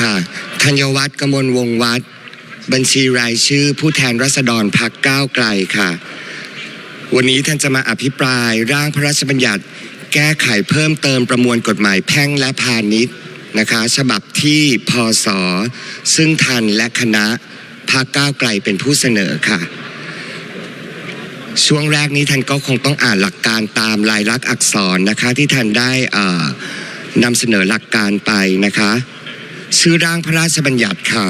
ค่ะธัญวัฒน์กมลวงศ์วัดบัญชีรายชื่อผู้แทนรัษฎรพักก้าวไกลค่ะ วันนี้ท่านจะมาอภิปรายร่างพระราชบัญญัติ แก้ไขเพิ่มเติมประมวลกฎหมายแพ่งและพาณิชย์นะคะฉบับที่พศซึ่งทันและคณะพักก้าวไกลเป็นผู้เสนอค่ะ ช่วงแรกนี้ท่านก็คงต้องอ่านหลักการตามลายลักษณ์อักษรนะคะที่ท่านได้นำเสนอหลักการไปนะคะ ชื่อร่างพระราชบัญญัติค่ะ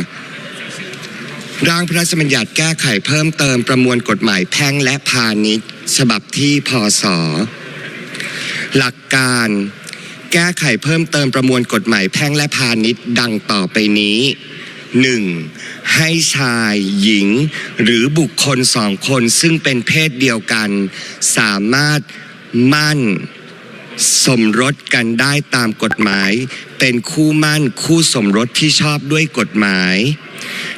ร่างพระราชบัญญัติแก้ไขเพิ่มเติมประมวลกฎหมายแพ่งและพาณิชย์ฉบับที่พศ หลักการ แก้ไขเพิ่มเติมประมวลกฎหมายแพ่งและพาณิชย์ดังต่อไปนี้ 1. ให้ชายหญิง หรือบุคคลสองคนซึ่งเป็นเพศเดียวกัน สามารถมั่น สมรสกันได้ตามกฎหมาย เป็นคู่มั่นคู่สมรสที่ชอบด้วยกฎหมาย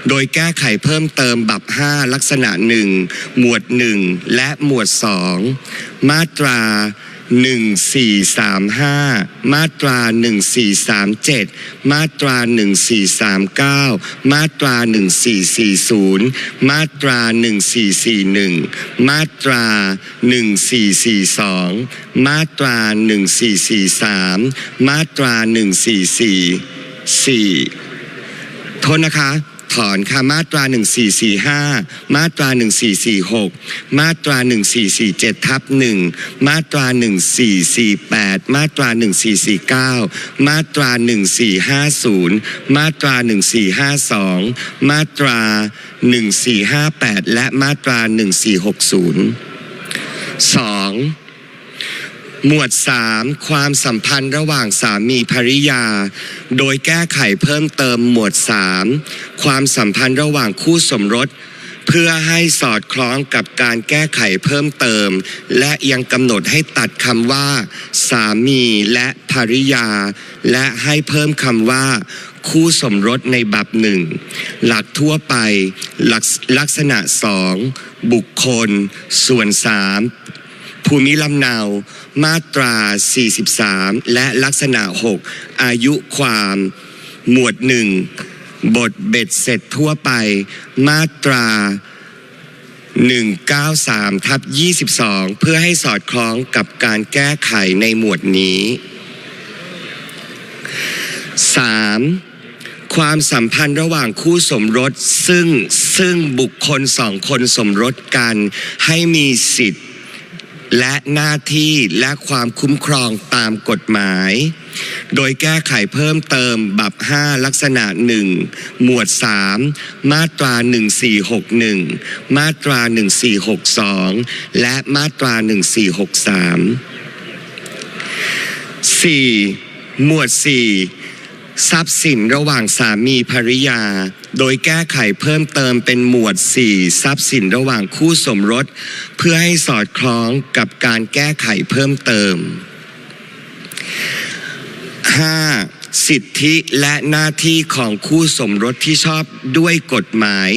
โดยแก้ไขเพิ่มเติมบับ 5 ลักษณะ 1 หมวด 1 และหมวด 2 มาตรา 1435 มาตรา 1437 มาตรา 1439 มาตรา 1440 มาตรา 1441 มาตรา 1442 มาตรา 1443 มาตรา 1444โทษนะคะ ถอนค่ะมาตรา 1445 มาตรา 1446 มาตรา 1447 ทับ 1 มาตรา 1448 มาตรา 1449 มาตรา 1450 มาตรา 1452 มาตรา 1458 และมาตรา 1460 2. หมวด 3 ความสัมพันธ์ระหว่างสามีภริยา โดยแก้ไขเพิ่มเติมหมวด 3 ความสัมพันธ์ระหว่างคู่สมรส เพื่อให้สอดคล้องกับการแก้ไขเพิ่มเติม และยังกำหนดให้ตัดคำว่า สามีและภริยา และให้เพิ่มคำว่าคู่สมรสในบับหนึ่งหลักทั่วไป หลักลักษณะสองบุคคล ส่วนสาม ภูมิลำเนามาตรา 43 และลักษณะ 6 อายุความหมวด 1 บทเบ็ดเสร็จทั่วไป มาตรา 193ทับ22 เพื่อให้สอดคล้องกับการแก้ไขในหมวดนี้ 3. ความสัมพันธ์ระหว่างคู่สมรสซึ่งซึ่งบุคคลสองคนสมรสกัน ให้มีสิทธิ์ และหน้าที่และความคุ้มครองตามกฎหมาย โดยแก้ไขเพิ่มเติมบับ 5 ลักษณะ 1 หมวด 3 มาตรา 1461 มาตรา 1462 และมาตรา 1463 4. หมวด 4 ทรัพย์สินระหว่างสามีภริยา โดยแก้ไขเพิ่มเติมเป็นหมวด 4 ทรัพย์สินระหว่างคู่สมรส เพื่อให้สอดคล้องกับการแก้ไขเพิ่มเติม 5. สิทธิและหน้าที่ของคู่สมรสที่ชอบด้วยกฎหมาย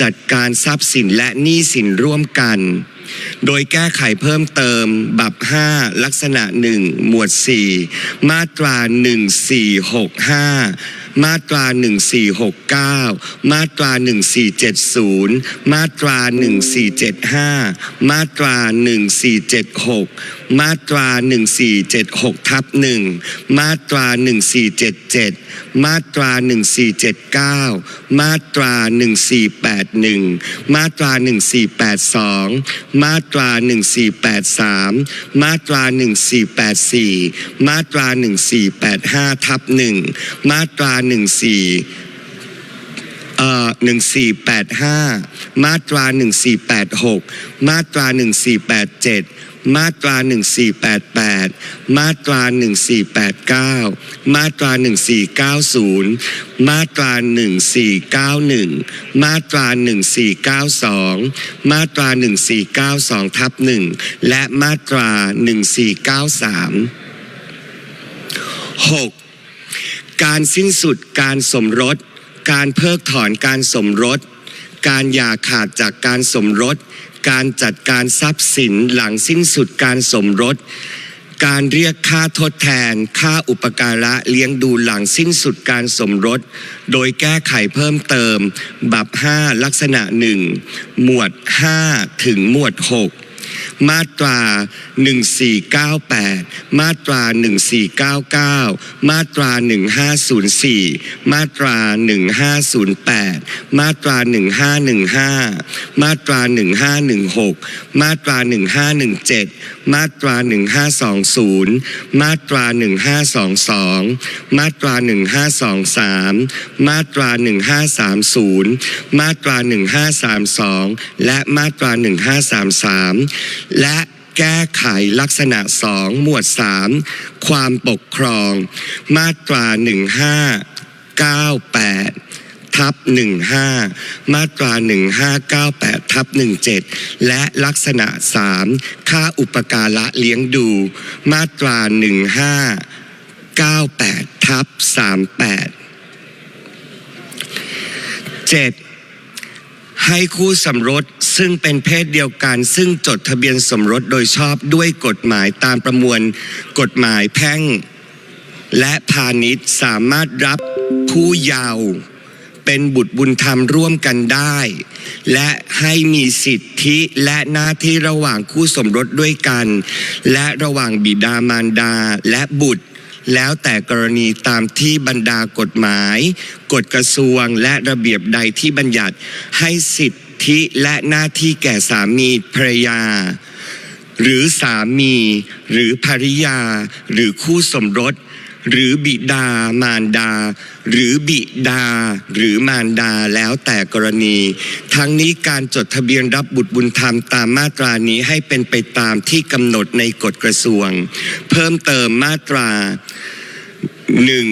จัดการทรัพย์สินและหนี้สินร่วมกัน โดยแก้ไขเพิ่มเติม บับ 5 ลักษณะ 1 หมวด 4 มาตรา 1465มาตรา 1469 มาตรา 1470 มาตรา 1475 มาตรา 1476 มาตรา 1476 ทับ1มาตรา 1477 มาตรา 1479 มาตรา 1481 มาตรา 1482 มาตรา 1483 มาตรา 1484 มาตรา 1485 ทับ1มาตรา14เอ่อ1485 มาตรา 1486 มาตรา 1487 มาตรา 1488 มาตรา 1489 มาตรา 1490 มาตรา 1491 มาตรา 1492 มาตรา 1492 ทับ1และมาตรา 1493 6. การสิ้นสุดการสมรส การเพิกถอนการสมรส การหย่าขาดจากการสมรส การจัดการทรัพย์สินหลังสิ้นสุดการสมรส การเรียกค่าทดแทน ค่าอุปการะเลี้ยงดูหลังสิ้นสุดการสมรส โดยแก้ไขเพิ่มเติม บับ 5 ลักษณะ 1 หมวด 5 ถึงหมวด 6 มาตรา 1498 มาตรา 1499 มาตรา 1504 มาตรา 1508 มาตรา 1515 มาตรา 1516 มาตรา 1517 มาตรา 1520 มาตรา 1522 มาตรา 1523 มาตรา 1530 มาตรา 1532 และมาตรา 1533 และแก้ไขลักษณะ 2 หมวด 3 ความปกครอง มาตรา 1598 ทับ15 มาตรา 1598ทับ17 และลักษณะ 3 ค่าอุปการะเลี้ยงดู มาตรา 1598ทับ38 7. ให้คู่สมรสซึ่งเป็นเพศเดียวกัน ซึ่งจดทะเบียนสมรสโดยชอบด้วยกฎหมายตามประมวลกฎหมายแพ่ง และพาณิชย์สามารถรับผู้เยาว์ เป็นบุตรบุญธรรมร่วมกันได้ และให้มีสิทธิและหน้าที่ระหว่างคู่สมรสด้วยกัน และระหว่างบิดามารดาและบุตร แล้วแต่กรณีตามที่บรรดากฎหมาย กฎกระทรวงและระเบียบใดที่บัญญัติให้สิทธิและหน้าที่แก่สามีภรรยาหรือสามี หรือภริยา หรือคู่สมรส หรือบิดามารดา หรือบิดา หรือมารดาแล้วแต่กรณี ทั้งนี้การจดทะเบียนรับบุตรบุญธรรมตามมาตรานี้ให้เป็นไปตามที่กำหนดในกฎกระทรวง เพิ่มเติมมาตราหนึ่ง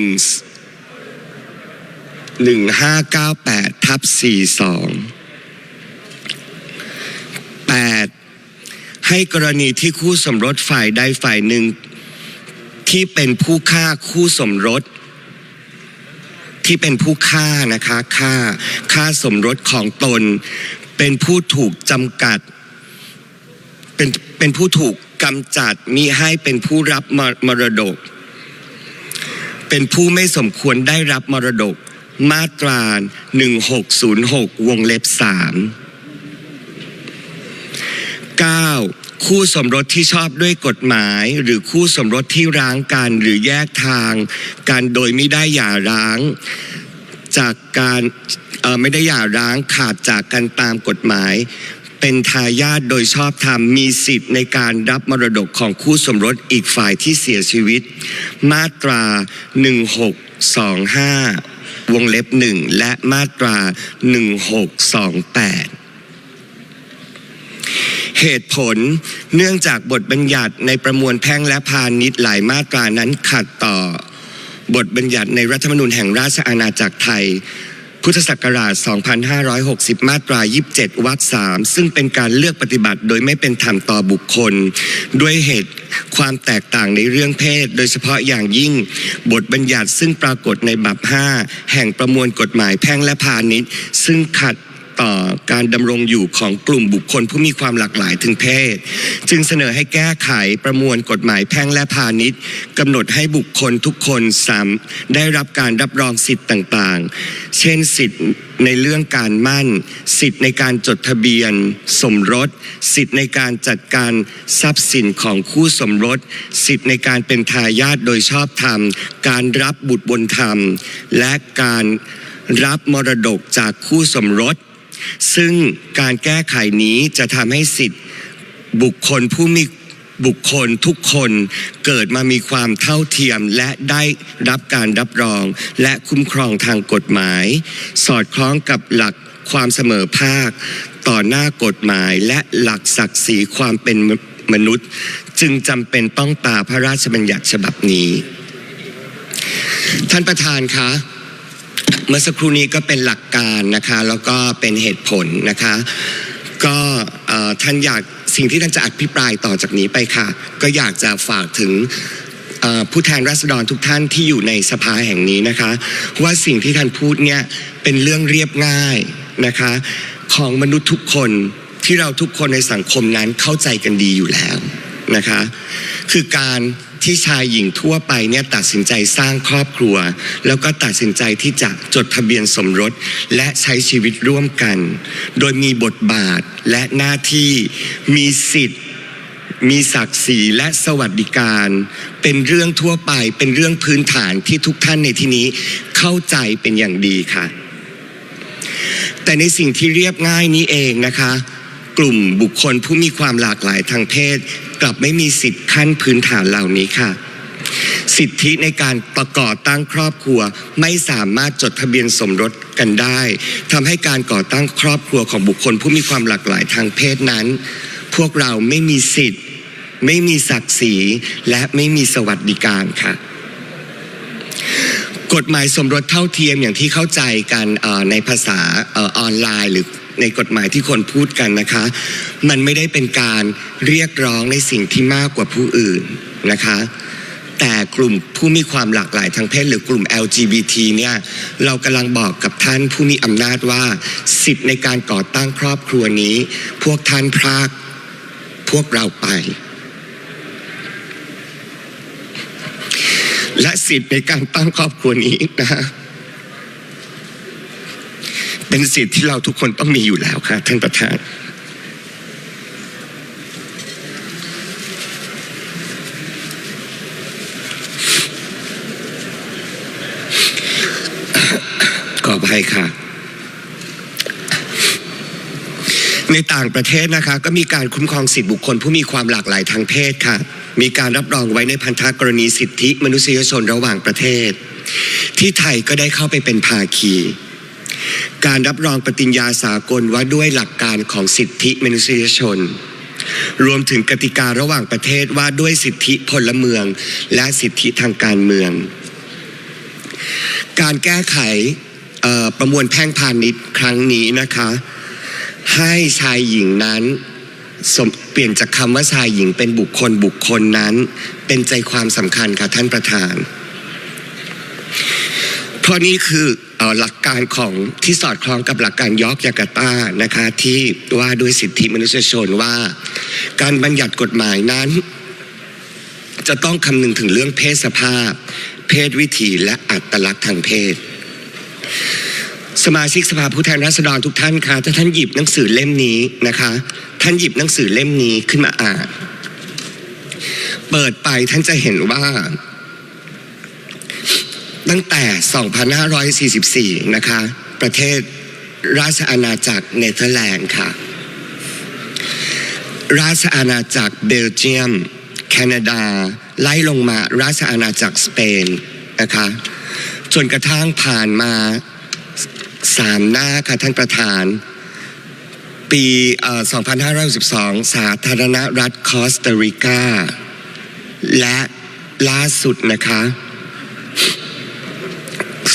หนึ่งห้าเก้าแปดทับสี่สองแปดให้กรณีที่คู่สมรสฝ่ายใดฝ่ายหนึ่ง ที่เป็นผู้ฆ่าคู่สมรส ที่เป็นผู้ฆ่านะคะฆ่าฆ่าสมรสของตน เป็นผู้ถูกจำกัด เป็นเป็นผู้ถูกกำจัดมิให้เป็นผู้รับมรมรดก เป็นผู้ไม่สมควรได้รับมรดก มาตรา 1606 วงเล็บ3 9. คู่สมรสที่ชอบด้วยกฎหมาย หรือคู่สมรสที่ร้างกันหรือแยกทางกันโดยไม่ได้หย่าร้าง จากการไม่ได้หย่าร้างขาดจากกันตามกฎหมาย เป็นทายาทโดยชอบธรรมมีสิทธิ์ในการรับมรดกของคู่สมรสอีกฝ่ายที่เสียชีวิต มาตรา 1625 วงเล็บหนึ่งและมาตรา 1628 เหตุผลเนื่องจากบทบัญญัติในประมวลแพ่งและพาณิชย์หลายมาตรานั้นขัดต่อบทบัญญัติในรัฐธรรมนูญแห่งราชอาณาจักรไทย พุทธศักราช 2560 มาตรา 27 วรรค 3 ซึ่งเป็นการเลือกปฏิบัติโดยไม่เป็นธรรมต่อบุคคล ด้วยเหตุความแตกต่างในเรื่องเพศ โดยเฉพาะอย่างยิ่ง บทบัญญัติซึ่งปรากฏในบัพ5แห่งประมวลกฎหมายแพ่งและพาณิชย์ ซึ่งขัด ต่อการดำรงอยู่ของกลุ่มบุคคลผู้มีความหลากหลายถึงเพศ จึงเสนอให้แก้ไขประมวลกฎหมายแพ่งและพาณิชย์กำหนดให้บุคคลทุกคนสามได้รับการรับรองสิทธิ์ต่างๆ เช่นสิทธิ์ในเรื่องการมั่น สิทธิ์ในการจดทะเบียน สมรส สิทธิ์ในการจัดการทรัพย์สินของคู่สมรส สิทธิ์ในการเป็นทายาทโดยชอบธรรม การรับบุตรบุญธรรม และการรับมรดกจากคู่สมรส ซึ่งการแก้ไขนี้จะทำให้สิทธิบุคคลผู้มีบุคคลทุกคนเกิดมามีความเท่าเทียมและได้รับการรับรองและคุ้มครองทางกฎหมาย สอดคล้องกับหลักความเสมอภาค ต่อหน้ากฎหมายและหลักศักดิ์ศรีความเป็นมนุษย์ จึงจำเป็นต้องตาพระราชบัญญัติฉบับนี้ ท่านประธานคะ เมื่อสักครู่นี้ก็เป็นหลักการนะคะแล้วก็เป็นเหตุผลนะคะ ก็ท่านอยากสิ่งที่ท่านจะอภิปรายต่อจากนี้ไปค่ะ ก็อยากจะฝากถึงผู้แทนราษฎรทุกท่านที่อยู่ในสภาแห่งนี้นะคะ ว่าสิ่งที่ท่านพูดเนี่ยเป็นเรื่องเรียบง่ายนะคะ ของมนุษย์ทุกคนที่เราทุกคนในสังคมนั้นเข้าใจกันดีอยู่แล้ว นะคะ คือการที่ชายหญิงทั่วไปเนี่ยตัดสินใจสร้างครอบครัว แล้วก็ตัดสินใจที่จะจดทะเบียนสมรสและใช้ชีวิตร่วมกัน โดยมีบทบาทและหน้าที่มีสิทธิ์ มีศักดิ์ศรีและสวัสดิการ เป็นเรื่องทั่วไปเป็นเรื่องพื้นฐานที่ทุกท่านในที่นี้เข้าใจเป็นอย่างดีค่ะ แต่ในสิ่งที่เรียบง่ายนี้เองนะคะ กลุ่มบุคคลผู้มีความหลากหลายทางเพศ กลับไม่มีสิทธิ์ขั้นพื้นฐานเหล่านี้ค่ะ สิทธิในการประกอบตั้งครอบครัวไม่สามารถจดทะเบียนสมรสกันได้ทำให้การก่อตั้งครอบครัวของบุคคลผู้มีความหลากหลายทางเพศนั้น พวกเราไม่มีสิทธิ์ ไม่มีศักดิ์ศรีและไม่มีสวัสดิการค่ะกฎหมายสมรสเท่าเทียมอย่างที่เข้าใจกันในภาษาออนไลน์หรือ ในกฎหมายที่คนพูดกันนะคะ มันไม่ได้เป็นการเรียกร้องในสิ่งที่มากกว่าผู้อื่นนะคะแต่กลุ่มผู้มีความหลากหลายทางเพศหรือกลุ่ม LGBT เนี่ยเรากำลังบอกกับท่านผู้มีอำนาจว่าสิทธิ์ในการก่อตั้งครอบครัวนี้ พวกท่านพรากพวกเราไป และสิทธิ์ในการตั้งครอบครัวนี้นะฮะ เป็นสิทธิ์ที่เราทุกคนต้องมีอยู่แล้วค่ะท่านประธานขอบภัยค่ะ ในต่างประเทศนะคะ ก็มีการคุ้มครองสิทธิบุคคลผู้มีความหลากหลายทางเพศค่ะ มีการรับรองไว้ในพันธกรณีสิทธิมนุษยชนระหว่างประเทศ ที่ไทยก็ได้เข้าไปเป็นภาคี การรับรองปฏิญญาสากลว่าด้วยหลักการของสิทธิมนุษยชน รวมถึงกติการะหว่างประเทศว่าด้วยสิทธิพลเมือง และสิทธิทางการเมือง การแก้ไขประมวลแพ่งพาณิชย์ครั้งนี้นะคะ ให้ชายหญิงนั้นเปลี่ยนจากคำว่าชายหญิงเป็นบุคคลบุคคลนั้น เป็นใจความสำคัญค่ะท่านประธาน เพราะนี่คือ หลักการของที่สอดคล้องกับหลักการยอกยาการ์ตานะคะที่ว่าด้วยสิทธิมนุษยชนว่า การบัญญัติกฎหมายนั้น จะต้องคำนึงถึงเรื่องเพศสภาพ เพศวิถีและอัตลักษณ์ทางเพศ สมาชิกสภาผู้แทนราษฎรทุกท่านคะถ้าท่านหยิบหนังสือเล่มนี้นะคะ ท่านหยิบหนังสือเล่มนี้ขึ้นมาอ่าน เปิดไปท่านจะเห็นว่า ตั้งแต่ 2544 นะคะ ประเทศราชอาณาจักรเนเธอร์แลนด์ค่ะ ราชอาณาจักรเบลเยียม แคนาดา ไล่ลงมาราชอาณาจักรสเปนนะคะจนกระทั่งผ่านมาสามหน้าค่ะท่านประธาน ปี 2512สาธารณรัฐคอสตาริกา และล่าสุดนะคะ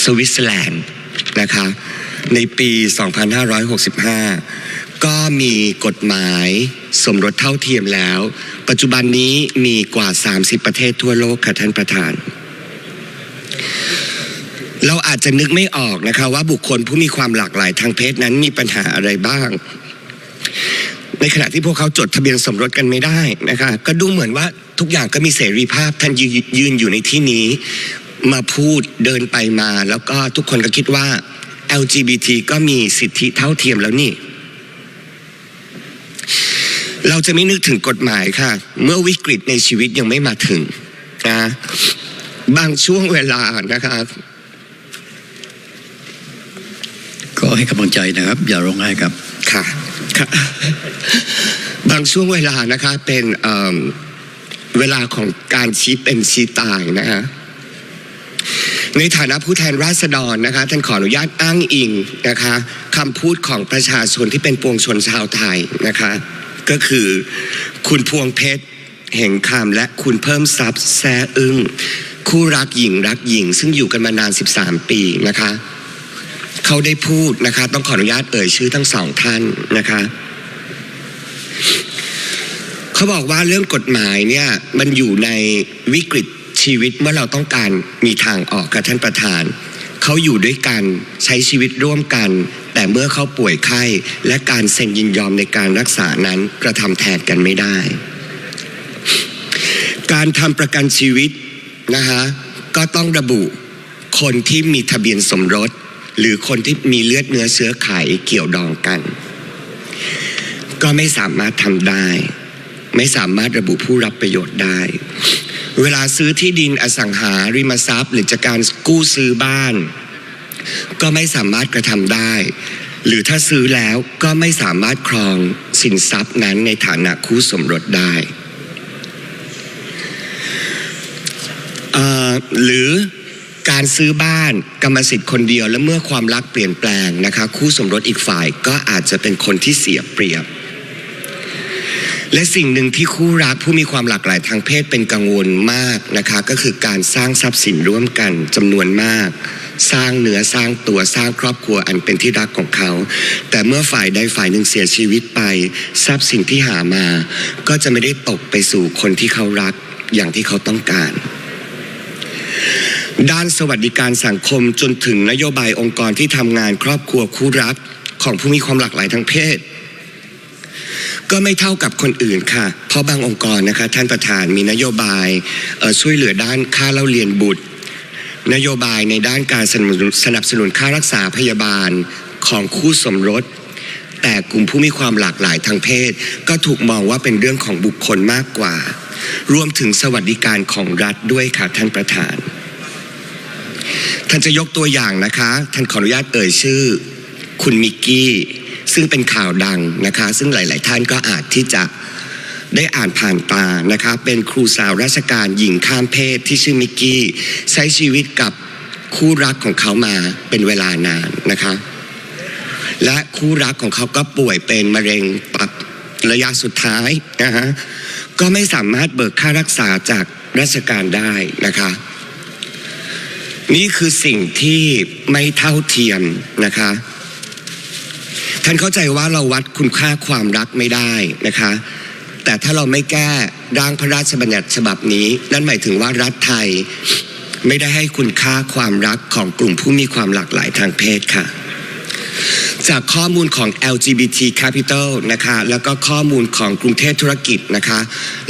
สวิตเซอร์แลนด์นะคะ ในปี 2565 ก็มีกฎหมายสมรสเท่าเทียมแล้ว ปัจจุบันนี้มีกว่า 30 ประเทศทั่วโลกค่ะท่านประธาน เราอาจจะนึกไม่ออกนะคะว่าบุคคลผู้มีความหลากหลายทางเพศนั้นมีปัญหาอะไรบ้างในขณะที่พวกเขาจดทะเบียนสมรสกันไม่ได้นะคะ ก็ดูเหมือนว่าทุกอย่างก็มีเสรีภาพท่านยืนยืนอยู่ในที่นี้ มาพูดเดินไปมา แล้วก็ทุกคนก็คิดว่า LGBT ก็มีสิทธิเท่าเทียมแล้วนี่ เราจะไม่นึกถึงกฎหมายค่ะ เมื่อวิกฤตในชีวิตยังไม่มาถึงนะบางช่วงเวลานะคะก็ให้กำลังใจนะครับ อย่าร้องไห้ครับค่ะค่ะ บางช่วงเวลานะคะ เป็นเอิ่มเวลาของการชี้เป็นชี้ตายนะฮะ ในฐานะผู้แทนราษฎรนะคะท่านขออนุญาตอ้างอิงนะคะคำพูดของประชาชนที่เป็นปวงชนชาวไทยนะคะก็คือคุณพวงเพชรเหงคำและคุณเพิ่มทรัพย์แซ่อึ้งคู่รักหญิงรักหญิง ซึ่งอยู่กันมานาน 13 ปีนะคะเขาได้พูดนะคะต้องขออนุญาตเอ่ยชื่อทั้งสองท่านนะคะเขาบอกว่าเรื่องกฎหมายเนี่ยมันอยู่ในวิกฤต ชีวิตเมื่อเราต้องการมีทางออกกับท่านประธาน เขาอยู่ด้วยกันใช้ชีวิตร่วมกัน แต่เมื่อเขาป่วยไข้และการเซ็นยินยอมในการรักษานั้นกระทำแทนกันไม่ได้ การทำประกันชีวิตนะคะก็ต้องระบุคนที่มีทะเบียนสมรส หรือคนที่มีเลือดเนื้อเชื้อไขเกี่ยวดองกัน ก็ไม่สามารถทำได้ ไม่สามารถระบุผู้รับประโยชน์ได้ เวลาซื้อที่ดินอสังหาริมทรัพย์ หรือจากการกู้ซื้อบ้าน ก็ไม่สามารถกระทำได้ หรือถ้าซื้อแล้วก็ไม่สามารถครองสินทรัพย์นั้นในฐานะคู่สมรสได้หรือการซื้อบ้านกรรมสิทธิ์คนเดียวและเมื่อความรักเปลี่ยนแปลงนะคะ คู่สมรสอีกฝ่ายก็อาจจะเป็นคนที่เสียเปรียบ และสิ่งหนึ่งที่คู่รักผู้มีความหลากหลายทางเพศเป็นกังวลมากนะคะก็คือการสร้างทรัพย์สินร่วมกันจำนวนมาก สร้างเนื้อสร้างตัวสร้างครอบครัวอันเป็นที่รักของเขา แต่เมื่อฝ่ายใดฝ่ายหนึ่งเสียชีวิตไป ทรัพย์สินที่หามา ก็จะไม่ได้ตกไปสู่คนที่เขารักอย่างที่เขาต้องการด้านสวัสดิการสังคมจนถึงนโยบายองค์กรที่ทำงานครอบครัวคู่รักของผู้มีความหลากหลายทางเพศ ก็ไม่เท่ากับคนอื่นค่ะ เพราะบางองค์กรนะคะท่านประธานมีนโยบายช่วยเหลือด้านค่าเล่าเรียนบุตร นโยบายในด้านการสนับสนุนค่ารักษาพยาบาลของคู่สมรส แต่กลุ่มผู้มีความหลากหลายทางเพศ ก็ถูกมองว่าเป็นเรื่องของบุคคลมากกว่า รวมถึงสวัสดิการของรัฐด้วยค่ะท่านประธาน ท่านจะยกตัวอย่างนะคะ ท่านขออนุญาตเอ่ยชื่อ คุณมิกกี้ ซึ่งเป็นข่าวดังนะคะ ซึ่งหลาย ๆ ท่านก็อาจที่จะได้อ่านผ่านตานะคะ เป็นครูสาวราชการหญิงข้ามเพศที่ชื่อมิกกี้ ใช้ชีวิตกับคู่รักของเขามาเป็นเวลานานนะคะ และคู่รักของเขาก็ป่วยเป็นมะเร็งตับระยะสุดท้ายนะฮะก็ไม่สามารถเบิกค่ารักษาจากราชการได้นะคะ นี่คือสิ่งที่ไม่เท่าเทียมนะคะ ท่านเข้าใจว่าเราวัดคุณค่าความรักไม่ได้นะคะ แต่ถ้าเราไม่แก้ร่างพระราชบัญญัติฉบับนี้ นั่นหมายถึงว่ารัฐไทยไม่ได้ให้คุณค่าความรักของกลุ่มผู้มีความหลากหลายทางเพศค่ะ จากข้อมูลของ LGBT Capital นะคะ แล้วก็ข้อมูลของกรุงเทพธุรกิจนะคะ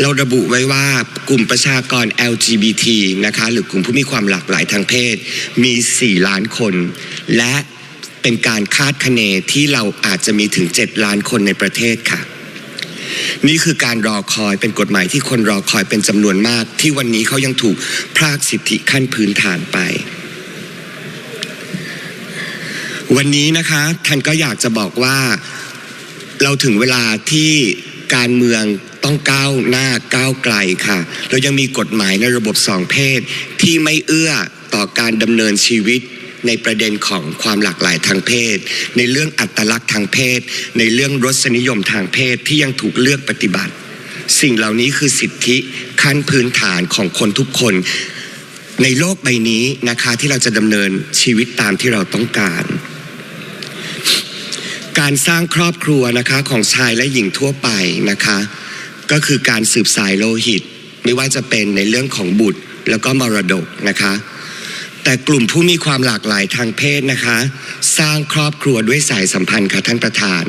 เราระบุไว้ว่ากลุ่มประชากร LGBT นะคะ หรือกลุ่มผู้มีความหลากหลายทางเพศ มี 4 ล้านคน และ เป็นการคาดคะเนที่เราอาจจะมีถึง 7 ล้านคนในประเทศค่ะ นี่คือการรอคอยเป็นกฎหมายที่คนรอคอยเป็นจำนวนมาก ที่วันนี้เขายังถูกพรากสิทธิขั้นพื้นฐานไป วันนี้นะคะท่านก็อยากจะบอกว่าเราถึงเวลาที่การเมืองต้องก้าวหน้าก้าวไกลค่ะ เรายังมีกฎหมายในระบบสองเพศที่ไม่เอื้อต่อการดำเนินชีวิต ในประเด็นของความหลากหลายทางเพศ ในเรื่องอัตลักษณ์ทางเพศ ในเรื่องรสนิยมทางเพศที่ยังถูกเลือกปฏิบัติ สิ่งเหล่านี้คือสิทธิขั้นพื้นฐานของคนทุกคนในโลกใบนี้นะคะที่เราจะดำเนินชีวิตตามที่เราต้องการ การสร้างครอบครัวนะคะของชายและหญิงทั่วไปนะคะ ก็คือการสืบสายโลหิต ไม่ว่าจะเป็นในเรื่องของบุตรแล้วก็มรดกนะคะ แต่กลุ่มผู้มีความหลากหลายทางเพศนะคะ สร้างครอบครัวด้วยสายสัมพันธ์ค่ะท่านประธาน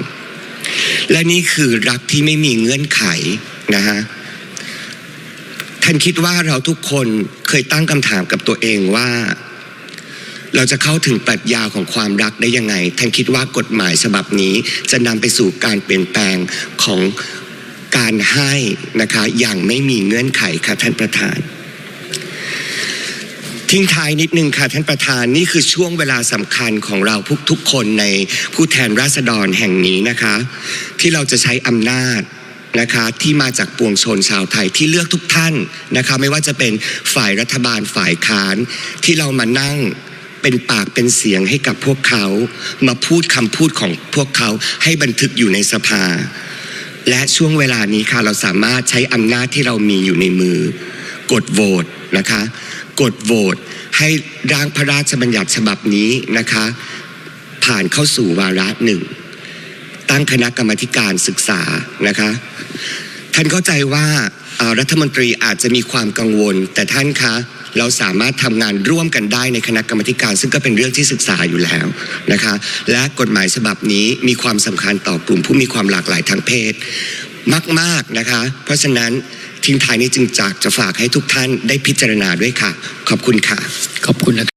และนี่คือรักที่ไม่มีเงื่อนไขนะฮะท่านคิดว่าเราทุกคนเคยตั้งคำถามกับตัวเองว่า เราจะเข้าถึงปรัชญาของความรักได้ยังไง ท่านคิดว่ากฎหมายฉบับนี้จะนำไปสู่การเปลี่ยนแปลงของการให้นะคะอย่างไม่มีเงื่อนไขค่ะท่านประธาน ทิ้งท้ายนิดนึงค่ะท่านประธานนี่คือช่วงเวลาสำคัญของเราทุกทุกๆคนในผู้แทนราษฎรแห่งนี้นะคะ ที่เราจะใช้อำนาจนะคะที่มาจากปวงชนชาวไทยที่เลือกทุกท่านนะคะไม่ว่าจะเป็นฝ่ายรัฐบาลฝ่ายค้าน ที่เรามานั่งเป็นปากเป็นเสียงให้กับพวกเขา มาพูดคำพูดของพวกเขาให้บันทึกอยู่ในสภา และช่วงเวลานี้ค่ะเราสามารถใช้อำนาจที่เรามีอยู่ในมือ กดโหวตนะคะ กดโหวตให้ร่างพระราชบัญญัติฉบับนี้นะคะ ผ่านเข้าสู่วาระหนึ่ง ตั้งคณะกรรมการศึกษานะคะ ท่านเข้าใจว่ารัฐมนตรีอาจจะมีความกังวล แต่ท่านคะเราสามารถทำงานร่วมกันได้ในคณะกรรมการ ซึ่งก็เป็นเรื่องที่ศึกษาอยู่แล้วนะคะ และกฎหมายฉบับนี้มีความสำคัญต่อกลุ่มผู้มีความหลากหลายทางเพศ มากๆนะคะ เพราะฉะนั้น ทิ้งท้ายนี้จึงจากจะฝากให้ทุกท่านได้พิจารณาด้วยค่ะ ขอบคุณค่ะ ขอบคุณนะ